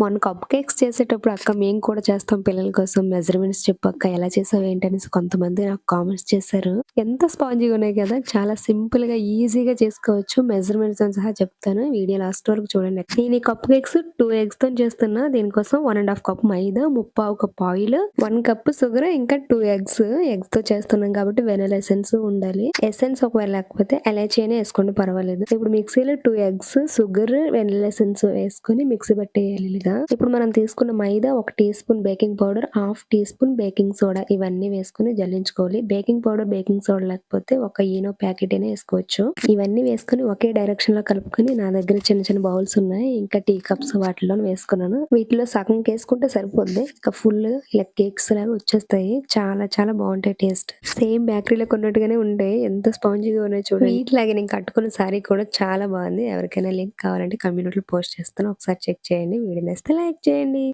మొన్న cup cakes చేసేటప్పుడు అక్క మేము కూడా చేస్తాం పిల్లల కోసం. మెజర్మెంట్స్ చెప్పక్క ఎలా చేసావు ఏంటనేసి కొంతమంది నాకు కామెంట్స్ చేశారు. ఎంత స్పాంజీగా ఉన్నాయి కదా చాలా సింపుల్గా ఈజీగా చేసుకోవచ్చు. మెజర్మెంట్స్తో సహా చెప్తాను. వీడియో లాస్ట్ వరకు చూడండి నేను ఈ కప్ కేక్స్ టూ ఎగ్స్తో చేస్తున్నా. దీనికోసం one and half cup maida ముప్పావు cup oil one cup sugar ఇంకా టూ ఎగ్స్. ఎగ్స్తో చేస్తున్నాం కాబట్టి వెనల్ ఎసెన్స్ ఉండాలి. ఎసెన్స్ ఒకవేళ లేకపోతే ఎలాచీ అయినా వేసుకోండి పర్వాలేదు. ఇప్పుడు మిక్సీలో two eggs sugar vanilla essence వేసుకొని మిక్సీ పట్టేయాలి. మైదా. ఇప్పుడు మనం తీసుకున్న మైదా ఒక tea spoon baking powder half tea spoon baking soda ఇవన్నీ వేసుకుని జల్లించుకోవాలి. బేకింగ్ పౌడర్ బేకింగ్ సోడా లేకపోతే ఒక ఈనో ప్యాకెట్ అయినా వేసుకోవచ్చు. ఇవన్నీ వేసుకుని ఒకే డైరెక్షన్లో కలుపుకొని నా దగ్గర చిన్న చిన్న బౌల్స్ ఉన్నాయి. ఇంకా టీ కప్స్ వాటిలో వేసుకున్నాను. వీటిలో సగం కేసుకుంటే సరిపోద్ది. ఇంకా ఫుల్ ఇలా కేక్స్ లాగా వచ్చేస్తాయి. చాలా చాలా బాగుంటాయి టేస్ట్. సేమ్ బేకరీలో కొన్నట్టుగానే ఉంటాయి. ఎంత స్పాంజీగా ఉన్నాయి చూడండి. వీటిలాగే నేను కట్టుకున్న సారీ కూడా చాలా బాగుంది. ఎవరికైనా లింక్ కావాలంటే కమ్యూనిటీలో పోస్ట్ చేస్తాను. ఒకసారి చెక్ చేయండి. వీడియో నేస్తే లైక్ చేయండి.